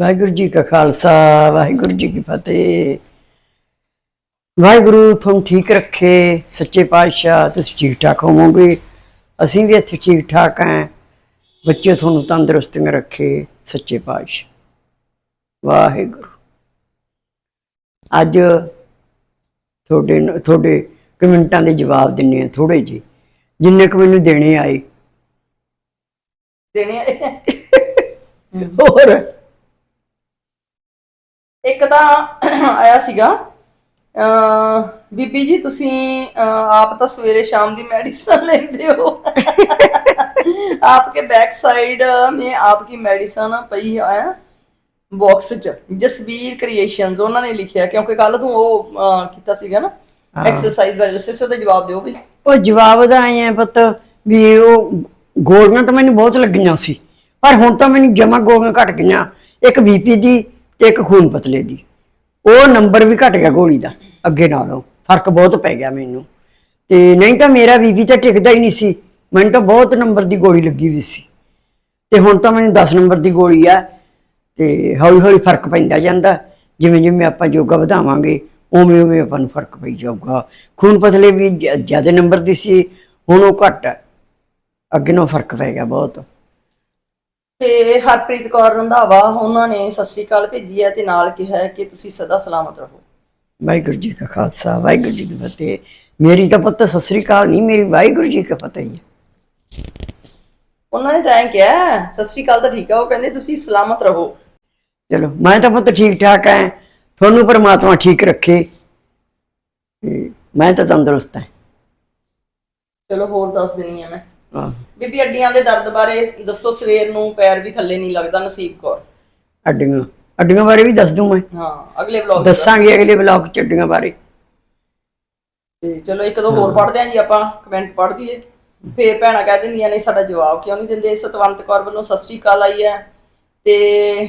ਵਾਹਿਗੁਰੂ ਜੀ ਕਾ ਖਾਲਸਾ ਵਾਹਿਗੁਰੂ ਜੀ ਕੀ ਫਤਿਹ। ਵਾਹਿਗੁਰੂ ਤੁਹਾਨੂੰ ਠੀਕ ਰੱਖੇ ਸੱਚੇ ਪਾਤਸ਼ਾਹ ਤੁਸੀਂ ਠੀਕ ਠਾਕ ਹੋਵੋਗੇ? ਅਸੀਂ ਵੀ ਇੱਥੇ ਠੀਕ ਠਾਕ ਹਾਂ। ਬੱਚੇ ਤੁਹਾਨੂੰ ਤੰਦਰੁਸਤੀਆਂ ਰੱਖੇ ਸੱਚੇ ਪਾਤਸ਼ਾਹ। ਵਾਹਿਗੁਰੂ। ਅੱਜ ਤੁਹਾਡੇ ਤੁਹਾਡੇ ਕਮੈਂਟਾਂ ਦੇ ਜਵਾਬ ਦਿੰਨੇ ਆ ਥੋੜੇ ਜਿਹੇ। ਜਿੰਨੇ ਕੁ ਮੈਨੂੰ ਦੇਣੇ ਆਏ। ਦੇਣੇ ਆ। ਹੋਰ। ਇੱਕ ਤਾਂ ਆਇਆ ਸੀਗਾ ਅ ਬੀਬੀ ਜੀ ਤੁਸੀਂ ਆਪ ਤਾਂ ਸਵੇਰੇ ਸ਼ਾਮ ਦੀ ਮੈਡੀਸਨ ਲੈਂਦੇ ਹੋ। ਆਪਕੇ ਬੈਕ ਸਾਈਡ ਮੇ ਆਪਕੀ ਮੈਡੀਸਨ ਪਈ ਆਇਆ ਬਾਕਸ ਚ ਜਸਵੀਰ ਕ੍ਰੀਏਸ਼ਨਸ ਉਹਨਾਂ ਨੇ ਲਿਖਿਆ ਕਿਉਂਕਿ ਕੱਲ ਤੂੰ ਉਹ ਕੀਤਾ ਸੀਗਾ ਨਾ ਐਕਸਰਸਾਈਜ਼ ਵਾਲੇ ਦੱਸੇ ਸੀ ਉਹਦਾ ਜਵਾਬ ਦਿਓ ਵੀ। ਉਹ ਜਵਾਬ ਦਾ ਆਏ ਆ ਪੁੱਤ ਵੀ ਉਹ ਗੋਲੀਆਂ ਤਾਂ ਮੈਨੂੰ ਬਹੁਤ ਲੱਗੀਆਂ ਸੀ ਪਰ ਹੁਣ ਤਾਂ ਮੈਨੂੰ ਜਮਾ ਗੋਲੀਆਂ ਘਟ ਗਈਆਂ। ਇੱਕ ਬੀਪੀ ਦੀ ਤੇ ਇੱਕ ਖੂਨ ਪਤਲੇ ਦੀ। ਉਹ ਨੰਬਰ ਵੀ ਘਟ ਗਿਆ ਗੋਲੀ ਦਾ, ਅੱਗੇ ਨਾਲੋਂ। ਫ਼ਰਕ ਬਹੁਤ ਪੈ ਗਿਆ ਮੈਨੂੰ। ਤੇ ਨਹੀਂ ਤਾਂ ਮੇਰਾ ਬੀਪੀ ਤਾਂ ਟਿਕਦਾ ਹੀ ਨਹੀਂ ਸੀ। ਮੈਨੂੰ ਤਾਂ ਬਹੁਤ ਨੰਬਰ ਦੀ ਗੋਲੀ ਲੱਗੀ ਵੀ ਸੀ। ਤੇ ਹੁਣ ਤਾਂ ਮੈਨੂੰ 10 ਨੰਬਰ ਦੀ ਗੋਲੀ ਆ। ਤੇ ਹੌਲੀ ਹੌਲੀ ਫ਼ਰਕ ਪੈਂਦਾ ਜਾਂਦਾ। ਜਿਵੇਂ ਜਿਵੇਂ ਆਪਾਂ ਯੋਗਾ ਵਧਾਵਾਂਗੇ ਉਵੇਂ ਉਵੇਂ ਆਪਾਂ ਨੂੰ ਫ਼ਰਕ ਪਈ ਜਾਊਗਾ। ਖੂਨ ਪਤਲੇ ਵੀ ਜ- ਜ਼ਿਆਦਾ ਨੰਬਰ ਦੀ ਸੀ, ਹੁਣ ਉਹ ਘੱਟ। ਹੈ ਅੱਗੇ ਨਾਲੋਂ ਫ਼ਰਕ ਪੈ ਗਿਆ ਬਹੁਤ। ਤੇ ਹਰਪ੍ਰੀਤ ਕੌਰ ਰੰਧਾਵਾ ਉਹਨਾਂ ਨੇ ਸਤਿ ਸ਼੍ਰੀ ਅਕਾਲ ਭੇਜੀ ਹੈ ਤੇ ਨਾਲ ਕਿਹਾ ਹੈ ਕਿ ਤੁਸੀਂ ਸਦਾ ਸਲਾਮਤ ਰਹੋ। ਵਾਹਿਗੁਰੂ ਜੀ ਕਾ ਖਾਲਸਾ ਵਾਹਿਗੁਰੂ ਜੀ ਕੀ ਫਤਿਹ। ਮੇਰੀ ਤਾਂ ਪੁੱਤ ਸਤਿ ਸ੍ਰੀ ਅਕਾਲ ਨਹੀਂ ਮੇਰੀ ਵਾਹਿਗੁਰੂ ਜੀ ਕੀ ਫਤਿਹ ਹੀ ਹੈ। ਉਹਨਾਂ ਨੇ ਤਾਂ ਐਂ ਕਿਹਾ ਹੈ, ਸਤਿ ਸ਼੍ਰੀ ਅਕਾਲ ਤਾਂ ਠੀਕ ਆ ਉਹ ਕਹਿੰਦੇ ਤੁਸੀਂ ਸਲਾਮਤ ਰਹੋ। ਚਲੋ ਮੈਂ ਤਾਂ ਪੁੱਤ ਠੀਕ ਠਾਕ ਹਾਂ ਤੁਹਾਨੂੰ ਪਰਮਾਤਮਾ ਠੀਕ ਰੱਖੇ ਤੇ ਮੈਂ ਤਾਂ ਤੰਦਰੁਸਤ ਹਾਂ ਚਲੋ ਹੋਰ ਦੱਸ ਦੇਣੀ ਆ ਮੈਂ। ਬੀਬੀ ਅੱਡੀਆਂ ਦੇ ਦਰਦ ਬਾਰੇ ਦੱਸੋ ਸਵੇਰ ਨੂੰ ਪੈਰ ਵੀ ਥੱਲੇ ਨਹੀਂ ਲੱਗਦਾ ਨਸੀਬ ਕੌਰ। ਅੱਡੀਆਂ ਅੱਡੀਆਂ ਬਾਰੇ ਵੀ ਦੱਸ ਦੂੰ ਮੈਂ। ਹਾਂ ਅਗਲੇ ਵਲੌਗ ਦੱਸਾਂਗੇ ਅਗਲੇ ਬਲੌਗ ਚ ਅੱਡੀਆਂ ਬਾਰੇ। ਤੇ ਚਲੋ ਇੱਕ ਦੋ ਹੋਰ ਪੜ੍ਹਦੇ ਆਂ ਜੀ ਆਪਾਂ ਕਮੈਂਟ ਪੜ੍ਹ ਦਈਏ। ਫੇਰ ਭੈਣਾਂ ਕਹਿ ਦਿੰਦੀਆਂ ਨੇ ਸਾਡਾ ਜਵਾਬ ਕਿਉਂ ਨਹੀਂ ਦਿੰਦੇ? ਸਤਵੰਤ ਕੌਰ ਵੱਲੋਂ ਸਤਿ ਸ਼੍ਰੀ ਅਕਾਲ ਆਈ ਹੈ। ਤੇ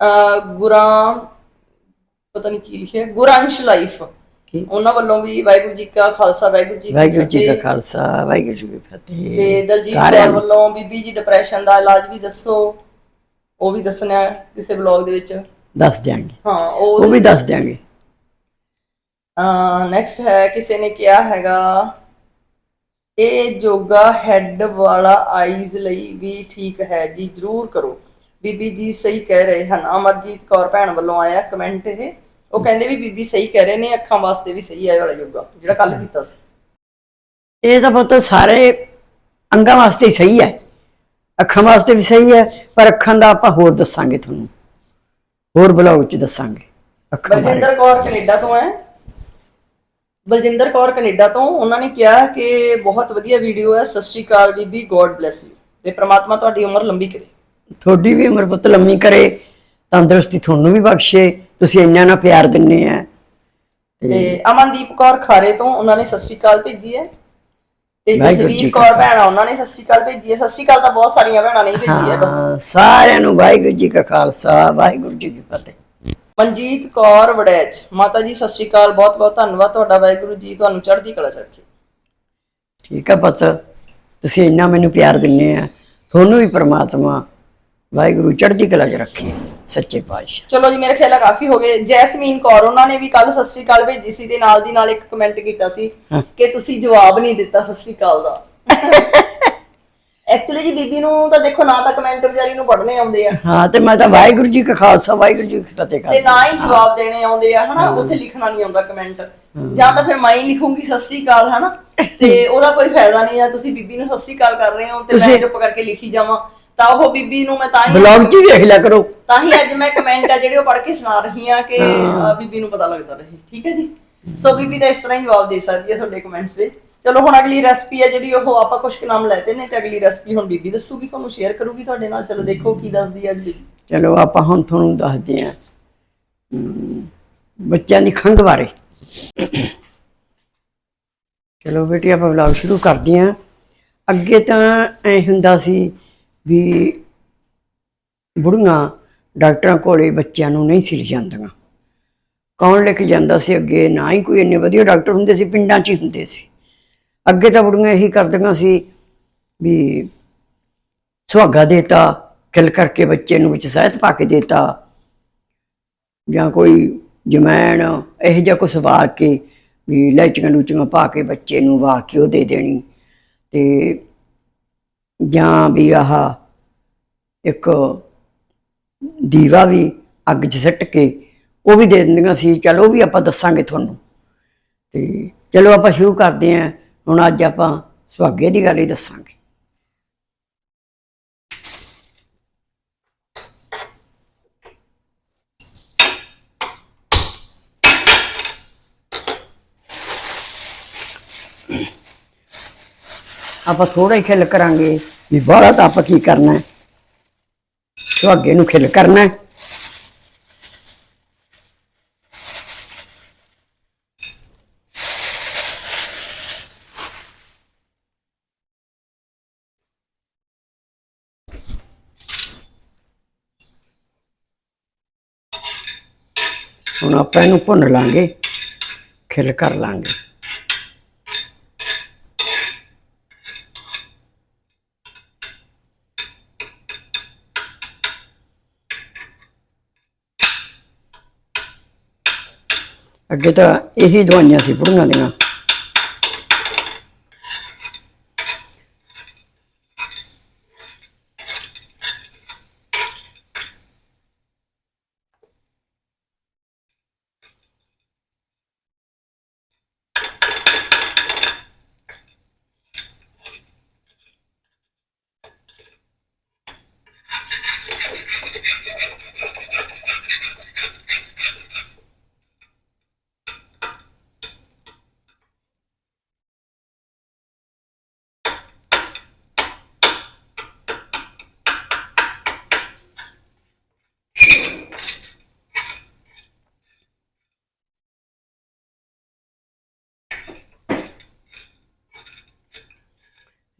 ਅ ਗੁਰਾਂ ਪਤਾ ਨਹੀਂ ਕੀ ਲਿਖਿਆ ਗੁਰਾਂਸ਼ ਲਾਈਫ। ਕੀ? ਉਹਨਾਂ ਵੱਲੋਂ ਵੀ ਵਾਹਿਗੁਰੂ ਜੀ ਕਾ ਖਾਲਸਾ ਵਾਹਿਗੁਰੂ ਜੀ ਕੀ ਵਾਹਿਗੁਰੂ ਜੀ ਕਾ। ਖਾਲਸਾ ਵਾਹਿਗੁਰੂ ਜੀ ਕੀ ਫਤਿਹ। ਤੇ ਦਲਜੀਤ ਕੌਰ ਵੱਲੋਂ ਬੀਬੀ ਜੀ ਡਿਪਰੈਸ਼ਨ ਦਾ ਇਲਾਜ ਵੀ ਦੱਸੋ। ਉਹ ਵੀ ਦੱਸਣਾ ਕਿਸੇ ਬਲੌਗ ਦੇ ਵਿੱਚ। ਦੱਸ ਦਿਆਂਗੇ। ਹਾਂ ਉਹ ਵੀ ਦੱਸ ਦਿਆਂਗੇ। ਨੈਕਸਟ ਹੈ ਕਿਸੇ ਨੇ ਕਿਹਾ ਹੈਗਾ ਇਹ ਯੋਗਾ ਹੈਡ ਵਾਲਾ ਆਈਜ਼ ਲਈ ਵੀ ਠੀਕ ਹੈ ਜੀ ਜਰੂਰ ਕਰੋ। ਬੀਬੀ ਜੀ ਸਹੀ ਕਹਿ ਰਹੇ ਹਨ। ਅਮਰਜੀਤ ਕੌਰ ਭੈਣ ਵੱਲੋਂ ਆਇਆ ਕਮੈਂਟ ਇਹ। ਉਹ ਕਹਿੰਦੇ ਵੀ ਬੀਬੀ ਸਹੀ ਕਹਿ ਰਹੇ ਨੇ ਅੱਖਾਂ ਵਾਸਤੇ ਵੀ ਸਹੀ ਹੈ ਇਹ ਵਾਲਾ ਯੋਗਾ ਜਿਹੜਾ ਕੱਲ ਕੀਤਾ ਸੀ। ਇਹ ਤਾਂ ਪੁੱਤ ਸਾਰੇ ਅੰਗਾਂ ਵਾਸਤੇ ਹੀ ਸਹੀ ਹੈ। ਅੱਖਾਂ ਵਾਸਤੇ ਵੀ ਸਹੀ ਹੈ ਪਰ ਅੱਖਾਂ ਦਾ ਆਪਾਂ ਹੋਰ ਦੱਸਾਂਗੇ ਤੁਹਾਨੂੰ। ਹੋਰ ਬਲੌਗ ਚ ਦੱਸਾਂਗੇ। ਅੱਖਾਂ ਬਾਰੇ। ਬਲਜਿੰਦਰ ਕੌਰ ਕੈਨੇਡਾ ਤੋਂ ਹੈ। ਬਲਜਿੰਦਰ ਕੌਰ ਕੈਨੇਡਾ ਤੋਂ ਉਹਨਾਂ ਨੇ ਕਿਹਾ ਕਿ ਬਹੁਤ ਵਧੀਆ ਵੀਡੀਓ ਹੈ ਸਤਿ ਸ਼੍ਰੀ ਅਕਾਲ ਬੀਬੀ ਗੋਡ ਬlesਸ ਯੂ। ਤੇ ਪ੍ਰਮਾਤਮਾ ਤੁਹਾਡੀ ਉਮਰ ਲੰਬੀ ਕਰੇ। ਤੁਹਾਡੀ ਵੀ ਉਮਰ ਪੁੱਤ ਲੰਮੀ ਕਰੇ ਤੰਦਰੁਸਤੀ ਤੁਹਾਨੂੰ ਵੀ ਬਖਸ਼ੇ ਤੁਸੀਂ ਇੰਨਾ ਨਾ ਪਿਆਰ ਦਿੰਨੇ ਆ। ਤੇ ਅਮਨਦੀਪ ਕੌਰ ਖਾਰੇ ਤੋਂ ਉਹਨਾਂ ਨੇ ਸਤਿ ਸ਼੍ਰੀ ਅਕਾਲ ਭੇਜੀ ਹੈ। ਤੇ ਵਾਹਿਗੁਰੂ ਜੀ ਜਸਵੀਰ ਕਾ ਕੌਰ ਭੈਣਾ ਉਹਨਾਂ ਨੇ ਸਤਿ ਸ਼੍ਰੀ ਅਕਾਲ ਭੇਜੀ ਹੈ। ਸਤਿ ਸ਼੍ਰੀ ਅਕਾਲ ਤਾਂ ਬਹੁਤ ਸਾਰੀਆਂ ਭੈਣਾਂ ਨੇ ਹੀ ਭੇਜੀ ਹੈ ਬਸ। ਹਾਂ, ਸਾਰਿਆਂ ਨੂੰ ਵਾਹਿਗੁਰੂ ਜੀ ਕਾ ਖਾਲਸਾ ਵਾਹਿਗੁਰੂ ਜੀ ਕੀ ਫਤਿਹ। ਮਨਜੀਤ ਕੌਰ ਵੜੈਚ ਮਾਤਾ ਜੀ ਸਤਿ ਸ਼੍ਰੀ ਅਕਾਲ ਬਹੁਤ ਬਹੁਤ ਧੰਨਵਾਦ ਤੁਹਾਡਾ ਵਾਹਿਗੁਰੂ ਜੀ ਤੁਹਾਨੂੰ ਚੜ੍ਹਦੀ ਕਲਾ ਚ ਰੱਖੇ ਠੀਕ ਆ ਪੁੱਤ ਤੁਸੀਂ ਇੰਨਾ ਮੈਨੂੰ ਪਿਆਰ ਦਿੰਨੇ ਆ ਤੁਹਾਨੂੰ ਵੀ ਪ੍ਰਮਾਤਮਾ ਵਾਹਿਗੁਰੂ ਚੜ੍ਹਦੀ ਕਲਾ 'ਚ ਰੱਖੇ ਸੱਚੇ ਪਾਤਸ਼ਾਹ। ਚਲੋ ਜੀ ਮੇਰੇ ਖਿਆਲ ਆ ਕਾਫੀ ਹੋ ਗਏ। ਜੈਸਮੀਨ ਕੌਰ ਉਹਨਾਂ ਨੇ ਵੀ ਕੱਲ ਸਤਿ ਸ਼੍ਰੀ ਅਕਾਲ ਭੇਜੀ ਸੀ ਤੇ ਨਾਲ ਦੀ ਨਾਲ ਇੱਕ ਕਮੈਂਟ ਕੀਤਾ ਸੀ ਕਿ ਤੁਸੀਂ ਜਵਾਬ ਨਹੀਂ ਦਿੱਤਾ ਸਤਿ ਸ਼੍ਰੀ ਅਕਾਲ ਦਾ। ਐਕਚੁਅਲੀ ਜੀ ਬੀਬੀ ਨੂੰ ਤਾਂ ਦੇਖੋ ਨਾ ਤਾਂ ਕਮੈਂਟ ਵਿਚਾਰੀ ਨੂੰ ਪੜ੍ਹਨੇ ਆਉਂਦੇ ਆ। ਹਾਂ ਤੇ ਮੈਂ ਤਾਂ ਵਾਹਿਗੁਰੂ ਜੀ ਕਾ ਖਾਲਸਾ ਵਾਹਿਗੁਰੂ ਜੀ ਕੀ ਫਤਿਹ ਤੇ ਕਰ ਨਾ ਹੀ ਜਵਾਬ ਦੇਣੇ ਆਉਂਦੇ ਆ ਹਨਾ? ਉੱਥੇ ਲਿਖਣਾ ਨਹੀਂ ਆਉਂਦਾ ਕਮੈਂਟ ਜਾਂ ਤਾਂ ਫਿਰ ਮੈਂ ਹੀ ਲਿਖੂੰਗੀ ਸਤਿ ਸ਼੍ਰੀ ਅਕਾਲ ਹਨਾ? ਤੇ ਉਹਦਾ ਕੋਈ ਫਾਇਦਾ ਨਹੀਂ ਆ। ਤੁਸੀਂ ਬੀਬੀ ਨੂੰ ਸਤਿ ਸ਼੍ਰੀ ਅਕਾਲ ਕਰ ਰਹੇ ਹੋ ਤੇ ਮੈਂ ਚੁੱਪ ਕਰਕੇ ਲਿਖੀ ਜਾਵਾਂ। ਤਾਂ ਉਹ ਬੀਬੀ ਨੂੰ ਮੈਂ ਤਾਂ ਹੀ ਬਲੌਗ 'ਚ ਹੀ ਵੇਖ ਲਿਆ ਕਰੋ। ਤਾਂ ਹੀ ਅੱਜ ਮੈਂ ਕਮੈਂਟ ਆ ਜਿਹੜੇ ਉਹ ਪੜ੍ਹ ਕੇ ਸੁਣਾ ਰਹੀ ਆ ਕਿ ਬੀਬੀ ਨੂੰ ਪਤਾ ਲੱਗਦਾ ਰਹੇ। ਠੀਕ ਹੈ ਜੀ? ਸੋ ਬੀਬੀ ਦਾ ਇਸ ਤਰ੍ਹਾਂ ਹੀ ਜਵਾਬ ਦੇ ਸਕਦੀ ਹੈ ਤੁਹਾਡੇ ਕਮੈਂਟਸ ਦੇ। ਚਲੋ ਹੁਣ ਅਗਲੀ ਰੈਸਪੀ ਹੈ ਜਿਹੜੀ ਉਹ ਆਪਾਂ ਕੁਝ ਕੁ ਨਾਮ ਲੈਤੇ ਨੇ ਤੇ ਅਗਲੀ ਰੈਸਪੀ ਹੁਣ ਬੀਬੀ ਦੱਸੂਗੀ ਤੁਹਾਨੂੰ ਸ਼ੇਅਰ ਕਰੂਗੀ ਤੁਹਾਡੇ ਨਾਲ। ਚਲੋ ਦੇਖੋ ਕੀ ਦੱਸਦੀ ਹੈ ਅੱਜ ਬੀਬੀ। ਚਲੋ ਆਪਾਂ ਹੁਣ ਤੁਹਾਨੂੰ ਦੱਸਦੇ ਹਾਂ। ਬੱਚਿਆਂ ਦੀ ਖੰਘ ਬਾਰੇ। ਚਲੋ ਬੇਟੀ ਆਪਾਂ ਵਲੌਗ ਸ਼ੁਰੂ ਕਰਦੇ ਹਾਂ। ਅੱਗੇ ਤਾਂ ਐ ਹੁੰਦਾ ਸੀ ਵੀ ਬੁੜੀਆਂ ਡਾਕਟਰਾਂ ਕੋਲੇ ਬੱਚਿਆਂ ਨੂੰ ਨਹੀਂ ਸੀ ਲਿਜਾਂਦੀਆਂ। ਕੌਣ ਲੈ ਕੇ ਜਾਂਦਾ ਸੀ ਅੱਗੇ? ਨਾ ਹੀ ਕੋਈ ਇੰਨੇ ਵਧੀਆ ਡਾਕਟਰ ਹੁੰਦੇ ਸੀ, ਪਿੰਡਾਂ 'ਚ ਹੀ ਹੁੰਦੇ ਸੀ। ਅੱਗੇ ਤਾਂ ਬੁੜੀਆਂ ਇਹੀ ਕਰਦੀਆਂ ਸੀ ਵੀ ਸੁਹਾਗਾ ਦੇਤਾ, ਖਿਲ ਕਰਕੇ ਬੱਚੇ ਨੂੰ ਵਿੱਚ ਸਹਿਤ ਪਾ ਕੇ ਦੇਤਾ। ਜਾਂ ਕੋਈ ਜਮੈਣ, ਇਹੋ ਜਿਹਾ ਕੁਛ ਵਾ ਕੇ ਵੀ ਲੈਚੀਆਂ ਲੂਚੀਆਂ ਪਾ ਕੇ ਬੱਚੇ ਨੂੰ ਵਾ ਕੇ ਉਹ ਦੇ ਦੇਣੀ। ਤੇ ਜਾਂ ਵੀ ਆਹ ਇੱਕ ਦੀਵਾ ਵੀ ਅੱਗ 'ਚ ਸਿੱਟ ਕੇ ਉਹ ਵੀ ਦੇ ਦਿੰਦੀਆਂ ਸੀ। ਚਲੋ ਉਹ ਵੀ ਆਪਾਂ ਦੱਸਾਂਗੇ ਤੁਹਾਨੂੰ। ਤੇ ਚਲੋ ਆਪਾਂ ਸ਼ੁਰੂ ਕਰਦੇ ਹਾਂ। ਹੁਣ ਅੱਜ ਆਪਾਂ ਸੁਹਾਗੇ ਦੀ ਗੱਲ ਹੀ ਦੱਸਾਂਗੇ। ਆਪਾਂ ਥੋੜਾ ਹੀ ਖਿਲ ਕਰਾਂਗੇ ਵੀ ਬਾਹਲਾ ਤਾਂ ਆਪਾਂ ਕੀ ਕਰਨਾ ਹੈ? ਸੁਹਾਗੇ ਨੂੰ ਖਿਲ ਕਰਨਾ ਹੈ। ਹੁਣ ਆਪਾਂ ਇਹਨੂੰ ਭੁੰਨ ਲਾਂਗੇ, ਖਿਲ ਕਰ ਲਾਂਗੇ। ਅੱਗੇ ਤਾਂ ਇਹੀ ਦਵਾਈਆਂ ਸੀ ਬੁੜੀਆਂ ਦੀਆਂ।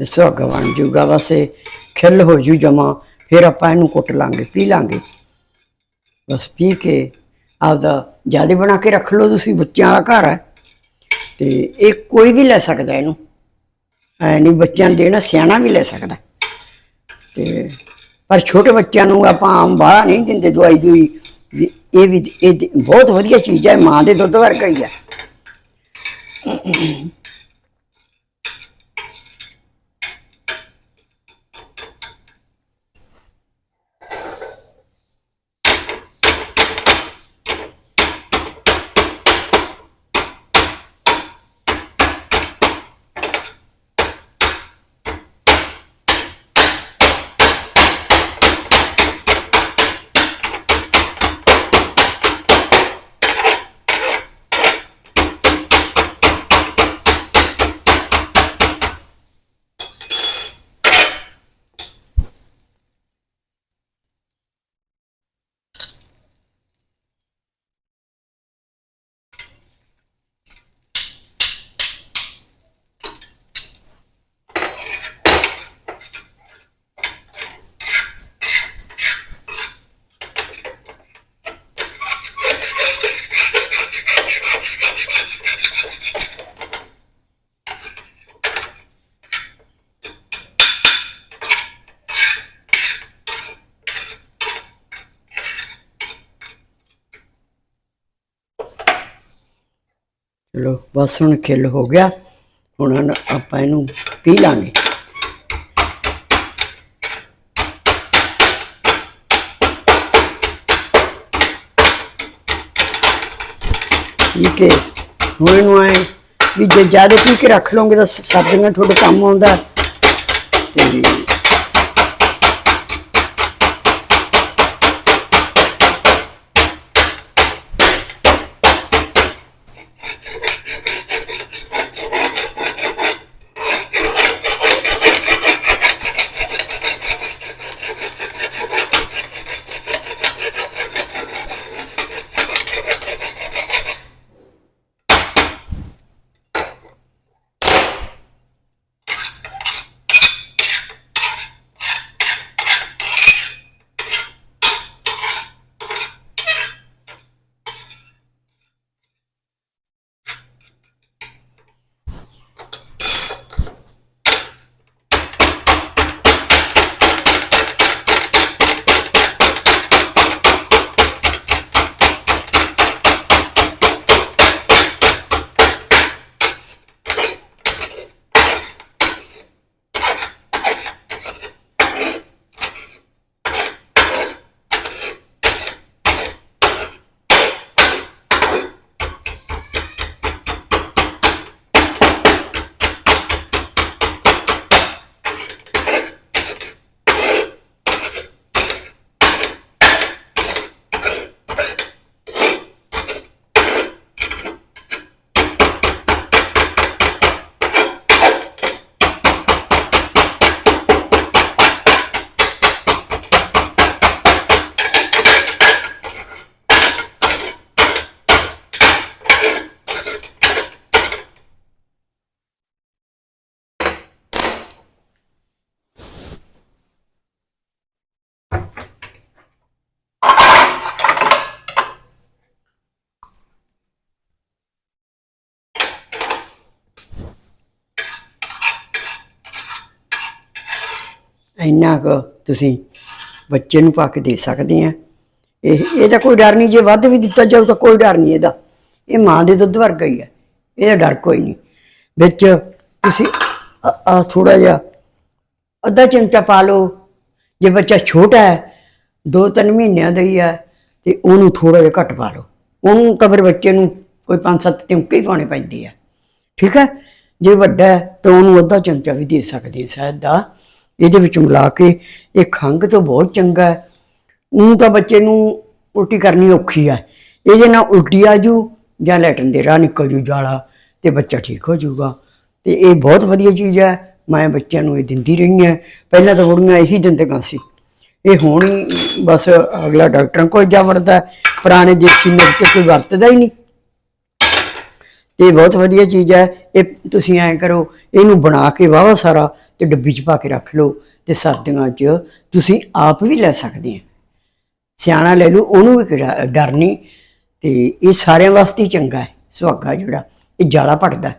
ਸੁਹਾਗਾ ਬਣ ਜੂਗਾ ਬਸ ਇਹ ਖਿਲ ਹੋ ਜੂ ਜਮਾ, ਫਿਰ ਆਪਾਂ ਇਹਨੂੰ ਕੁੱਟ ਲਾਂਗੇ, ਪੀ ਲਾਂਗੇ। ਬਸ ਪੀ ਕੇ ਆਪਦਾ ਜ਼ਿਆਦਾ ਬਣਾ ਕੇ ਰੱਖ ਲਓ ਤੁਸੀਂ, ਬੱਚਿਆਂ ਦਾ ਘਰ ਹੈ। ਤੇ ਇਹ ਕੋਈ ਵੀ ਲੈ ਸਕਦਾ ਇਹਨੂੰ। ਐ ਨਹੀਂ ਬੱਚਿਆਂ ਨੂੰ ਦੇਣਾ, ਸਿਆਣਾ ਵੀ ਲੈ ਸਕਦਾ। ਤੇ ਪਰ ਛੋਟੇ ਬੱਚਿਆਂ ਨੂੰ ਆਪਾਂ ਆਮ ਬਾਹਰ ਨਹੀਂ ਦਿੰਦੇ ਦਵਾਈ ਦੂਈ। ਵੀ ਇਹ ਵੀ, ਇਹ ਬਹੁਤ ਵਧੀਆ ਚੀਜ਼ ਹੈ, ਮਾਂ ਦੇ ਦੁੱਧ ਵਰਗਾ ਹੀ ਹੈ। ਚਲੋ ਬਸ ਹੁਣ ਖਿਲ ਹੋ ਗਿਆ। ਹੁਣ ਆਪਾਂ ਇਹਨੂੰ ਪੀ ਲਾਂਗੇ। ਠੀਕ ਹੈ ਹੁਣ ਇਹਨੂੰ ਆਏ ਵੀ ਜੇ ਜ਼ਿਆਦਾ ਪੀ ਕੇ ਰੱਖ ਲਓਗੇ ਤਾਂ ਸਰਦੀਆਂ ਤੁਹਾਡੇ ਕੰਮ ਆਉਂਦਾ। ਤੇ ਇੰਨਾ ਕੁ ਤੁਸੀਂ ਬੱਚੇ ਨੂੰ ਪਾ ਕੇ ਦੇ ਸਕਦੇ ਆ। ਇਹ ਇਹਦਾ ਕੋਈ ਡਰ ਨਹੀਂ, ਜੇ ਵੱਧ ਵੀ ਦਿੱਤਾ ਜਾਊ ਤਾਂ ਕੋਈ ਡਰ ਨਹੀਂ ਇਹਦਾ। ਇਹ ਮਾਂ ਦੇ ਦੁੱਧ ਵਰਗਾ ਹੀ ਹੈ ਇਹਦਾ ਡਰ ਕੋਈ ਨਹੀਂ। ਵਿੱਚ ਤੁਸੀਂ ਆ ਥੋੜਾ ਜਿਹਾ ਅੱਧਾ ਚਮਚਾ ਪਾ ਲਓ। ਜੇ ਬੱਚਾ ਛੋਟਾ ਹੈ, ਦੋ ਤਿੰਨ ਮਹੀਨਿਆਂ ਦਾ ਹੀ ਹੈ, ਤੇ ਉਹਨੂੰ ਥੋੜਾ ਜਿਹਾ ਘੱਟ ਪਾ ਲਓ। ਉਹਨੂੰ ਤਾਂ ਫਿਰ ਬੱਚੇ ਨੂੰ ਕੋਈ ਪੰਜ ਸੱਤ ਤਿਮਕੇ ਹੀ ਪਾਉਣੇ ਪੈਂਦੇ ਆ। ਠੀਕ ਹੈ? ਜੇ ਵੱਡਾ ਹੈ ਤਾਂ ਉਹਨੂੰ ਅੱਧਾ ਚਮਚਾ ਵੀ ਦੇ ਸਕਦੇ ਆ ਦਾ। ਇਹਦੇ ਵਿੱਚ ਮਿਲਾ ਕੇ ਇਹ ਖੰਘ ਤੋਂ ਬਹੁਤ ਚੰਗਾ ਹੈ। ਉਹ ਤਾਂ ਬੱਚੇ ਨੂੰ ਉਲਟੀ ਕਰਨੀ ਔਖੀ ਹੈ। ਇਹਦੇ ਨਾਲ ਉਲਟੀ ਆ ਜੂ ਜਾਂ ਲੈਟਨ ਦੇ ਰਾਹ ਨਿਕਲ ਜੂ ਜਾਲਾ ਤੇ ਬੱਚਾ ਠੀਕ ਹੋ ਜਾਊਗਾ ਤੇ ਇਹ ਬਹੁਤ ਵਧੀਆ ਚੀਜ਼ ਹੈ। ਮੈਂ ਬੱਚਿਆਂ ਨੂੰ ਇਹ ਦਿੰਦੀ ਰਹੀ ਹਾਂ। ਪਹਿਲਾਂ ਤਾਂ ਬੁੜੀਆਂ ਇਹੀ ਦਿੰਦੀਆਂ ਸੀ। ਇਹ ਹੁਣ ਹੀ ਬਸ ਅਗਲਾ ਡਾਕਟਰਾਂ ਕੋਲ ਜਾ ਵੜਦਾ ਪੁਰਾਣੇ ਦੇਸੀ ਨੁਕਤੇ ਕੋਈ ਵਰਤਦਾ ਹੀ ਨਹੀਂ। ਇਹ ਬਹੁਤ ਵਧੀਆ ਚੀਜ਼ ਹੈ। ਇਹ ਤੁਸੀਂ ਐਂ ਕਰੋ, ਇਹਨੂੰ ਬਣਾ ਕੇ ਵਾਵਾ ਸਾਰਾ ਤੇ ਡੱਬੀ 'ਚ ਪਾ ਕੇ ਰੱਖ ਲਓ ਤੇ ਸਰਦੀਆਂ 'ਚ ਤੁਸੀਂ ਆਪ ਵੀ ਲੈ ਸਕਦੇ ਆ। ਸਿਆਣਾ ਲੈ ਲਓ, ਉਹਨੂੰ ਵੀ ਕਿਹੜਾ ਡਰ ਨਹੀਂ। ਤੇ ਇਹ ਸਾਰਿਆਂ ਵਾਸਤੇ ਹੀ ਚੰਗਾ ਹੈ, ਸੁਹਾਗਾ ਜਿਹੜਾ, ਇਹ ਜਾਲਾ ਪੜਦਾ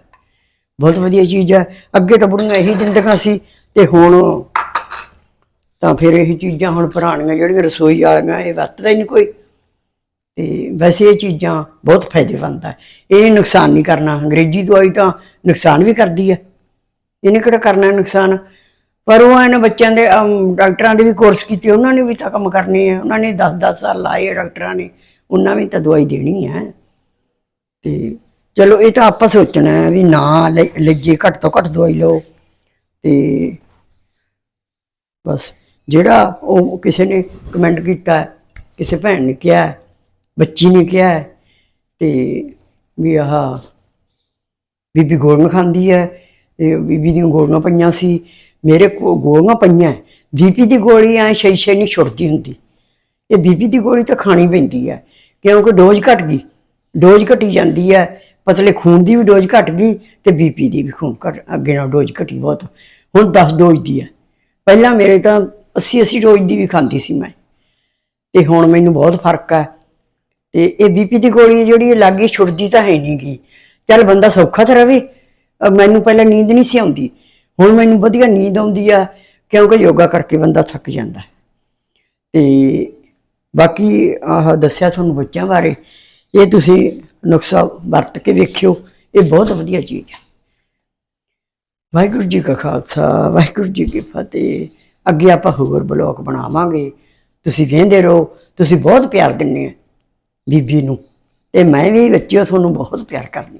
ਬਹੁਤ ਵਧੀਆ ਚੀਜ਼ ਹੈ। ਅੱਗੇ ਤਾਂ ਬੁੜੀਆਂ ਇਹੀ ਦਿੰਦੀਆਂ ਸੀ ਤੇ ਹੁਣ ਤਾਂ ਫਿਰ ਇਹ ਚੀਜ਼ਾਂ ਹੁਣ ਪੁਰਾਣੀਆਂ ਜਿਹੜੀਆਂ ਰਸੋਈ ਵਾਲੀਆਂ, ਇਹ ਵਰਤਦਾ ਹੀ ਨਹੀਂ ਕੋਈ। ਤੇ ਵੈਸੇ ਇਹ ਚੀਜ਼ਾਂ ਬਹੁਤ ਫਾਇਦੇਮੰਦ ਹੈ। ਇਹ ਨੁਕਸਾਨ ਨਹੀਂ ਕਰਨਾ। ਅੰਗਰੇਜ਼ੀ ਦਵਾਈ ਤਾਂ ਨੁਕਸਾਨ ਵੀ ਕਰਦੀ ਹੈ। ਇਹਨੇ ਕਿਹੜਾ ਕਰਨਾ ਨੁਕਸਾਨ? ਪਰ ਉਹ ਇਹਨਾਂ ਬੱਚਿਆਂ ਦੇ ਅਮ, ਡਾਕਟਰਾਂ ਦੇ ਵੀ ਕੋਰਸ ਕੀਤੇ ਉਹਨਾਂ ਨੇ ਵੀ ਤਾਂ ਕੰਮ ਕਰਨੇ ਆ। ਉਹਨਾਂ ਨੇ 10-10 ਸਾਲ ਲਾਏ ਆ ਡਾਕਟਰਾਂ ਨੇ। ਉਹਨਾਂ ਵੀ ਤਾਂ ਦਵਾਈ ਦੇਣੀ ਹੈ ਤੇ ਚਲੋ ਇਹ ਤਾਂ ਆਪਾਂ ਸੋਚਣਾ ਹੈ ਵੀ ਨਾ ਲੈ- ਲੱਗੇ ਘੱਟ ਤੋਂ ਘੱਟ ਦਵਾਈ ਲਓ। ਤੇ ਬਸ ਜਿਹੜਾ ਉਹ ਕਿਸੇ ਨੇ ਕਮੈਂਟ ਕੀਤਾ ਹੈ, ਕਿਸੇ ਭੈਣ ਨੇ ਕਿਹਾ ਹੈ, ਬੱਚੀ ਨੇ ਕਿਹਾ ਹੈ, ਤੇ ਵੀ ਆਹ ਬੀਬੀ ਗੋਲੀਆਂ ਖਾਂਦੀ ਹੈ। ਤੇ ਬੀਬੀ ਦੀਆਂ ਗੋਲੀਆਂ ਪਈਆਂ ਸੀ। ਮੇਰੇ ਕੋ ਗੋਲੀਆਂ ਪਈਆਂ ਬੀਪੀ ਦੀ ਗੋਲੀ ਐ ਛੇ ਛੇ ਨਹੀਂ ਛੁੱਟਦੀ ਹੁੰਦੀ। ਇਹ ਬੀਪੀ ਦੀ ਗੋਲੀ ਤਾਂ ਖਾਣੀ ਪੈਂਦੀ ਹੈ ਕਿਉਂਕਿ ਡੋਜ਼ ਘਟ ਗਈ। ਡੋਜ਼ ਘਟੀ ਜਾਂਦੀ ਹੈ ਪਤਲੇ ਖੂਨ ਦੀ ਵੀ ਡੋਜ਼ ਘਟ ਗਈ ਤੇ ਬੀਪੀ ਦੀ ਵੀ ਖੂਨ ਘਟ, ਅੱਗੇ ਨਾਲ ਡੋਜ਼ ਘਟੀ ਬਹੁਤ। ਹੁਣ 10 ਡੋਜ਼ ਦੀ ਹੈ ਪਹਿਲਾਂ ਮੇਰੇ ਤਾਂ 80 80 ਡੋਜ਼ ਦੀ ਵੀ ਖਾਂਦੀ ਸੀ ਮੈਂ। ਤੇ ਹੁਣ ਮੈਨੂੰ ਬਹੁਤ ਫ਼ਰਕ ਹੈ ਤੇ ਇਹ ਬੀਪੀ ਦੀ ਗੋਲੀ ਜਿਹੜੀ ਇਹ ਛੁੱਟਦੀ ਤਾਂ ਹੈ ਨਹੀਂ ਗਈ ਚੱਲ ਬੰਦਾ ਸੌਖਾ ਤਾਂ ਰਵੇ। ਅਹ ਮੈਨੂੰ ਪਹਿਲਾਂ ਨੀਂਦ ਨਹੀਂ ਸੀ ਆਉਂਦੀ। ਹੁਣ ਮੈਨੂੰ ਵਧੀਆ ਨੀਂਦ ਆਉਂਦੀ ਆ, ਕਿਉਂਕਿ ਯੋਗਾ ਕਰਕੇ ਬੰਦਾ ਥੱਕ ਜਾਂਦਾ। ਹੈ। ਤੇ ਬਾਕੀ ਆਹ ਦੱਸਿਆ ਤੁਹਾਨੂੰ ਬੱਚਿਆਂ ਬਾਰੇ, ਇਹ ਤੁਸੀਂ ਨੁਸਖਾ ਵਰਤ ਕੇ ਵੇਖਿਓ, ਇਹ ਬਹੁਤ ਵਧੀਆ ਚੀਜ਼ ਹੈ ਵਾਹਿਗੁਰੂ ਜੀ ਕਾ ਖਾਲਸਾ, ਵਾਹਿਗੁਰੂ ਜੀ ਕੀ ਫਤਿਹ। ਅੱਗੇ ਆਪਾਂ ਹੋਰ ਬਲੌਗ ਬਣਾਵਾਂਗੇ। ਤੁਸੀਂ ਵੇਖਦੇ ਰਹੋ, ਤੁਸੀਂ ਬਹੁਤ ਪਿਆਰ ਦਿੰਦੇ ਆ ਬੀਬੀ ਨੂੰ। ਤੇ ਮੈਂ ਵੀ ਬੱਚਿਓ, ਤੁਹਾਨੂੰ ਬਹੁਤ ਪਿਆਰ ਕਰਦੀ